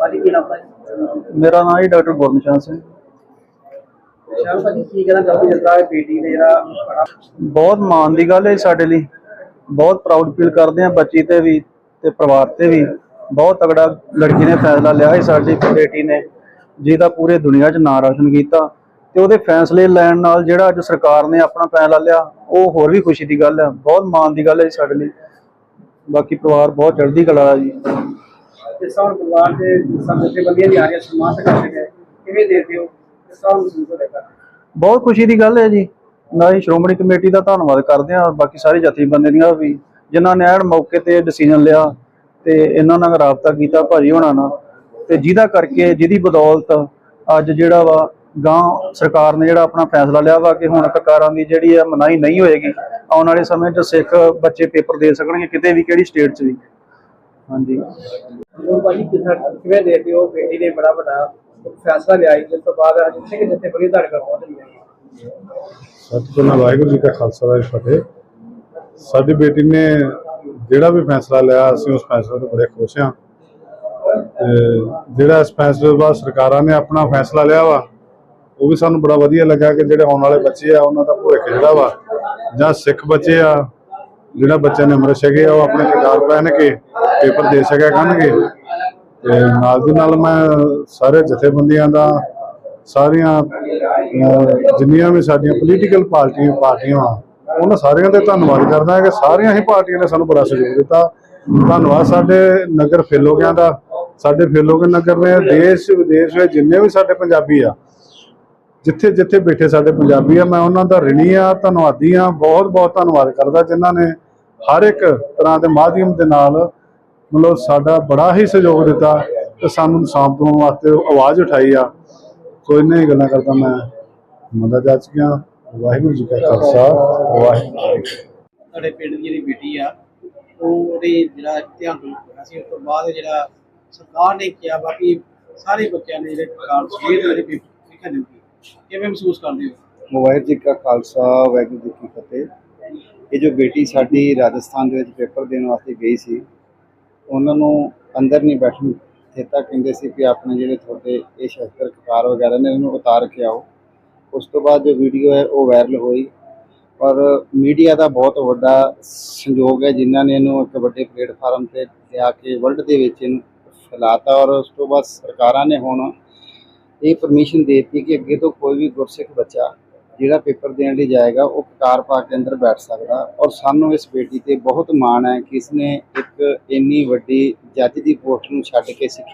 ਭਾਜੀ ਕੀ ਨਾਮ ਹੈ ਮੇਰਾ ਨਾਮ ਹੈ ਡਾਕਟਰ ਗੁਰਨਸ਼ਾਨ ਸਿੰਘ। ਸ਼ਾਮ ਭਾਜੀ ਕੀ ਕਹਿਣਾ ਚਾਹੋਗੇ ਜਿੱਦਾਂ ਇਹ ਬੇਟੀ ਨੇ ਜਿਹੜਾ ਬਹੁਤ ਮਾਣ ਦੀ ਗੱਲ ਹੈ ਸਾਡੇ ਲਈ। ਬਹੁਤ ਪ੍ਰਾਊਡ ਫੀਲ ਕਰਦੇ ਹਾਂ ਬੱਚੀ ਤੇ ਵੀ ਤੇ ਪਰਿਵਾਰ ਤੇ ਵੀ। ਬਹੁਤ ਤਗੜਾ ਲੜਕੀ ਨੇ ਫੈਸਲਾ ਲਿਆ ਹੈ ਸਾਡੀ ਬੇਟੀ ਨੇ। ਜਿਹਦਾ ਪੂਰੇ ਦੁਨੀਆ 'ਚ ਨਾਂ ਰੌਸ਼ਨ ਕੀਤਾ। ਤੇ ਉਹਦੇ ਫੈਸਲੇ ਲੈਣ ਨਾਲ ਜਿਹੜਾ ਅੱਜ ਸਰਕਾਰ ਨੇ ਆਪਣਾ ਫੈਸਲਾ ਲਿਆ ਉਹ ਹੋਰ ਵੀ ਖੁਸ਼ੀ ਦੀ ਗੱਲ ਹੈ। ਬਹੁਤ ਮਾਣ ਦੀ ਗੱਲ ਹੈ ਸਾਡੇ ਲਈ। ਬਾਕੀ ਪਰਿਵਾਰ ਬਹੁਤ ਚੜ੍ਹਦੀ ਕਲਾ ਹੈ ਜੀ। ਇਸ ਤਰ੍ਹਾਂ ਪਰਿਵਾਰ ਦੇ ਸਮਝੇ ਬੰਦੀਆਂ ਵੀ ਆ ਰਹੀਆਂ ਸਨਮਾਨ ਕਰਦੇ ਗਏ ਕਿਵੇਂ ਦੇਖਦੇ ਹੋ? ਇਸ ਤਰ੍ਹਾਂ ਮਹਿਸੂਸ ਹੋਵੇਗਾ ਬਹੁਤ ਖੁਸ਼ੀ ਦੀ ਗੱਲ ਹੈ ਜੀ। ਨਾ ਹੀ ਸ਼੍ਰੋਮਣੀ ਕਮੇਟੀ ਦਾ ਧੰਨਵਾਦ ਕਰਦੇ ਹਾਂ, ਬਾਕੀ ਸਾਰੇ ਜਥੇਬੰਦੀਆਂ ਦੀਆਂ ਵੀ, ਜਿਨ੍ਹਾਂ ਨੇ ਐਨ ਮੌਕੇ ਤੇ ਡਿਸੀਜਨ ਲਿਆ ਤੇ ਇਹਨਾਂ ਨਾਲ ਰਾਬਤਾ ਕੀਤਾ ਭਾਜੀ ਹੋਣਾ ਨਾਲ। ਤੇ ਜਿਹਦਾ ਕਰਕੇ ਜਿਹਦੀ ਬਦੌਲਤ ਅੱਜ ਜਿਹੜਾ ਵਾ ਗਾਂ ਸਰਕਾਰ ਨੇ ਜਿਹੜਾ ਆਪਣਾ ਫੈਸਲਾ ਲਿਆ ਵਾ ਕਿ ਹੁਣ ਕਕਾਰਾਂ ਦੀ ਜਿਹੜੀ ਆ ਮਨਾਹੀ ਨਹੀਂ ਹੋਏਗੀ, ਆਉਣ ਵਾਲੇ ਸਮੇਂ 'ਚ ਸਿੱਖ ਬੱਚੇ ਪੇਪਰ ਦੇ ਸਕਣਗੇ ਕਿਤੇ ਵੀ, ਕਿਹੜੀ ਸਟੇਟ 'ਚ ਵੀ। ਹਾਂਜੀ। ਉਹ ਭਾਜੀ ਕਿਸਾਂ ਕਿਵੇਂ ਦੇਖਦੇ ਹੋ ਬੇਟੀ ਨੇ ਬੜਾ ਵੱਡਾ ਫੈਸਲਾ ਲਿਆ ਜਿਸ ਤੋਂ ਬਾਅਦ ਅੱਜ ਸਿੰਘ ਜਿੱਥੇ ਬੜੀ ਧੜ ਕਰ ਪਹੁੰਚ ਰਹੀ ਹੈ ਸਤਿਗੁਰੂ ਵਾਹਿਗੁਰੂ ਜੀ ਕਾ ਖਾਲਸਾ ਵਾਹਿਗੁਰੂ ਫਤਿਹ। ਸਾਡੀ ਬੇਟੀ ਨੇ ਜਿਹੜਾ ਵੀ ਫੈਸਲਾ ਲਿਆ ਅਸੀਂ ਉਸ ਫੈਸਲੇ ਤੋਂ ਬੜੇ ਖੁਸ਼ ਹਾਂ। ਤੇ ਜਿਹੜਾ ਇਸ ਫੈਸਲੇ ਤੋਂ ਬਾਅਦ ਸਰਕਾਰਾਂ ਨੇ ਆਪਣਾ ਫੈਸਲਾ ਲਿਆ ਵਾ ਉਹ ਵੀ ਸਾਨੂੰ ਬੜਾ ਵਧੀਆ ਲੱਗਾ ਕਿ ਜਿਹੜੇ ਆਉਣ ਵਾਲੇ ਬੱਚੇ ਆ ਉਹਨਾਂ ਦਾ ਭਵਿੱਖ ਜਿਹੜਾ ਵਾ ਜਾਂ ਸਿੱਖ ਬੱਚੇ ਆ ਜਿਹੜਾ ਬੱਚਿਆਂ ਨੇ ਅੰਮ੍ਰਿਤ ਛਕੇ ਆ ਉਹ ਆਪਣੇ ਕਟਾਰ ਪਹਿਨ ਕੇ ਪੇਪਰ ਦੇ ਸਕਿਆ ਕਰਨਗੇ। ਤੇ ਨਾਲ ਦੀ ਨਾਲ ਮੈਂ ਸਾਰੇ ਜਥੇਬੰਦੀਆਂ ਦਾ, ਸਾਰੀਆਂ ਜਿੰਨੀਆਂ ਵੀ ਸਾਡੀਆਂ ਪੋਲੀਟੀਕਲ ਪਾਰਟੀਆਂ ਪਾਰਟੀਆਂ ਆ ਉਹਨਾਂ ਸਾਰਿਆਂ ਦੇ ਧੰਨਵਾਦ ਕਰਦਾ ਹਾਂ ਕਿ ਸਾਰੀਆਂ ਹੀ ਪਾਰਟੀਆਂ ਨੇ ਸਾਨੂੰ ਬੜਾ ਸਹਿਯੋਗ ਦਿੱਤਾ। ਧੰਨਵਾਦ ਸਾਡੇ ਨਗਰ ਫੇਲੋਗਿਆਂ ਦਾ, ਸਾਡੇ ਫੇਲੋਗੇ ਨਗਰ ਨੇ, ਦੇਸ਼, ਵਿਦੇਸ਼ ਵਿੱਚ ਜਿੰਨੇ ਵੀ ਸਾਡੇ ਪੰਜਾਬੀ ਆ, ਜਿੱਥੇ ਜਿੱਥੇ ਬੈਠੇ ਸਾਡੇ ਪੰਜਾਬੀ ਆ, ਮੈਂ ਉਹਨਾਂ ਦਾ ਰਿਣੀ ਆ, ਧੰਨਵਾਦੀ ਆ ਬਹੁਤ ਬਹੁਤ ਧੰਨਵਾਦ ਕਰਦਾ ਜਿਨ੍ਹਾਂ ਨੇ ਹਰ ਇੱਕ ਤਰ੍ਹਾਂ ਦੇ ਮਾਧਿਅਮ ਦੇ ਨਾਲ ਮਤਲਬ ਸਾਡਾ ਬੜਾ ਹੀ ਸਹਿਯੋਗ ਦਿੱਤਾ ਤੇ ਸਾਨੂੰ ਇਨਸਾਫ ਦਿਵਾਉਣ ਵਾਸਤੇ ਆਵਾਜ਼ ਉਠਾਈ ਆ। ਸੋ ਇੰਨੇ ਹੀ ਗੱਲਾਂ ਕਰਦਾ ਮੈਂ। ਮੰਦਾ ਜਾ ਚੁੱਕਿਆ ਵਾਹਿਗੁਰੂ ਜੀ ਕਾ ਖਾਲਸਾ। ਵਾਹਿਗੁਰੂ ਜੀ ਕੀ ਫਤਿਹ। ਤੁਹਾਡੇ ਪਿੰਡ ਦੀ ਜਿਹੜੀ ਬੇਟੀ ਆ ਉਹ ਉਹਦੇ ਜਿਹੜਾ ਧਿਆਨ ਰੱਖਣਾ ਸੀ ਉਸ ਤੋਂ ਬਾਅਦ ਜਿਹੜਾ ਸਰਕਾਰ ਨੇ ਕਿਹਾ ਬਾਕੀ ਸਾਰੇ ਬੱਚਿਆਂ ਨੇ ਜਿਹੜੇ ਕਾਰ ਸਵੇਰ ਦੇ ਪੇਪਰ ਦਿੱਤੀ ਕਿਵੇਂ ਮਹਿਸੂਸ ਕਰਦੇ ਹੋ? ਵਾਹਿਗੁਰੂ ਜੀ ਕਾ ਖਾਲਸਾ ਵਾਹਿਗੁਰੂ ਜੀ ਕੀ ਫਤਿਹ। ਇਹ ਜੋ ਬੇਟੀ ਸਾਡੀ ਰਾਜਸਥਾਨ ਦੇ ਵਿੱਚ ਪੇਪਰ ਦੇਣ ਵਾਸਤੇ ਗਈ ਸੀ ਉਹਨਾਂ ਨੂੰ ਅੰਦਰ ਨਹੀਂ ਬੈਠਣ ਦਿੱਤਾ। ਕਹਿੰਦੇ ਸੀ ਕਿ ਆਪਣੇ ਜਿਹੜੇ ਤੁਹਾਡੇ ਇਹ ਸ਼ਸਤਰ ਕਕਾਰ ਵਗੈਰਾ ਨੇ, ਇਹਨੂੰ ਉਤਾਰ ਕੇ ਆਓ। ਉਸ ਤੋਂ ਬਾਅਦ ਜੋ ਵੀਡੀਓ ਹੈ, ਉਹ ਵਾਇਰਲ ਹੋਈ। ਔਰ ਮੀਡੀਆ ਦਾ ਬਹੁਤ ਵੱਡਾ ਸੰਯੋਗ ਹੈ, ਜਿਨ੍ਹਾਂ ਨੇ ਇਹਨੂੰ ਇੱਕ ਵੱਡੇ ਪਲੇਟਫਾਰਮ ਤੇ ਲਿਆ ਕੇ ਵਰਲਡ ਦੇ ਵਿੱਚ ਇਹਨੂੰ ਫੈਲਾਤਾ। ਔਰ ਉਸ ਤੋਂ ਬਾਅਦ ਸਰਕਾਰਾਂ ਨੇ ਹੁਣ ਇਹ ਪਰਮਿਸ਼ਨ ਦੇ ਦਿੱਤੀ ਕਿ ਅੱਗੇ ਤੋਂ ਕੋਈ ਵੀ ਗੁਰਸਿੱਖ ਬੱਚਾ ਜਿਹੜਾ ਪੇਪਰ ਦੇਣ ਲਈ ਜਾਏਗਾ, ਉਹ ਕਤਾਰ ਪਾ ਕੇ ਅੰਦਰ ਬੈਠ ਸਕਦਾ। ਔਰ ਸਾਨੂੰ ਇਸ ਬੇਟੀ ਤੇ ਬਹੁਤ ਮਾਣ ਹੈ ਕਿ ਇਸਨੇ ਇੱਕ ਇੰਨੀ ਵੱਡੀ ਜੱਜ ਦੀ ਪੋਸਟ ਨੂੰ ਛੱਡ ਕੇ ਸਿੱਖਿਆ